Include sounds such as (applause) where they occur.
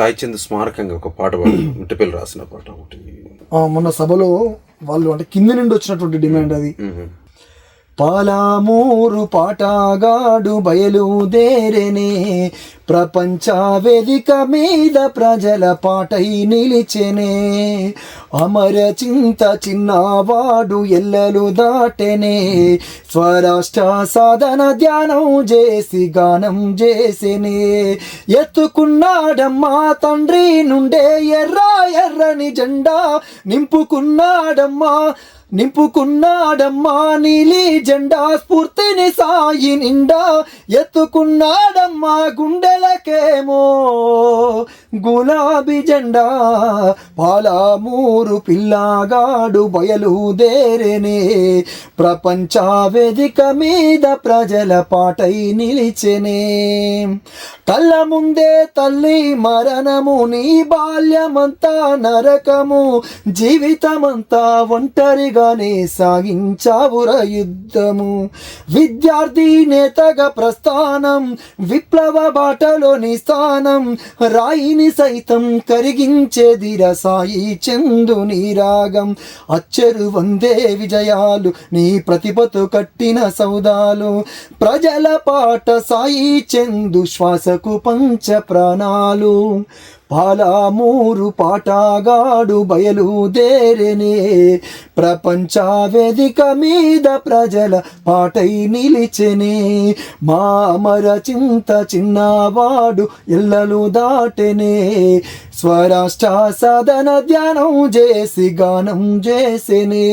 చంద్ స్మారకంగా ఒక పాట పాడు. (clears throat) మిట్టపల్లి రాసిన పాట ఒకటి. మొన్న సభలో వాళ్ళు అంటే కింద నుండి వచ్చినటువంటి డిమాండ్ అది. పాలామూరు పాటగాడు బయలుదేరనే ప్రపంచ వేదిక మీద ప్రజల పాటై నిలిచెనే. అమర చింత చిన్నవాడు ఎల్లలు దాటెనే స్వరాష్ట్ర సాధన ధ్యానం చేసి గానం చేసెనే. ఎత్తుకున్నాడమ్మా తండ్రి నుండే ఎర్ర ఎర్రని జెండా నింపుకున్నాడమ్మా. నింపుకున్నాడమ్మా నీలి జెండా స్ఫూర్తిని సాయి నిండా. ఎత్తుకున్నాడమ్మా గుండెలకేమో గులాబీ జెండా పాలామూరు పిల్లగాడు బయలుదేరేనే. ప్రపంచ వేదిక మీద ప్రజల పాటై నిలిచెనే. కళ్ళ ముందే తల్లి మరణము నీ బాల్యమంతా నరకము. జీవితమంతా ఒంటరిగానే సాగించావుర యుద్ధము. విద్యార్థి నేతగా ప్రస్థానం విప్లవ బాటలోని స్థానం. రాయిని సైతం కరిగించేది రసాయి చందుని రాగం. అచ్చరు వందే విజయాలు నీ ప్రతిభతో కట్టిన సౌదాలు. ప్రజల పాట సాయి చందు శ్వాసకు పంచ ప్రాణాలు. పాలామూరు పాటగాడు బయలుదేరనే. ప్రపంచ వేదిక మీద ప్రజల పాటై నిలిచెనే. మా అమర చింత చిన్నవాడు ఎల్లలు దాటెనే. స్వరాష్ట్ర సదన ధ్యానం చేసి గానం చేసెనే.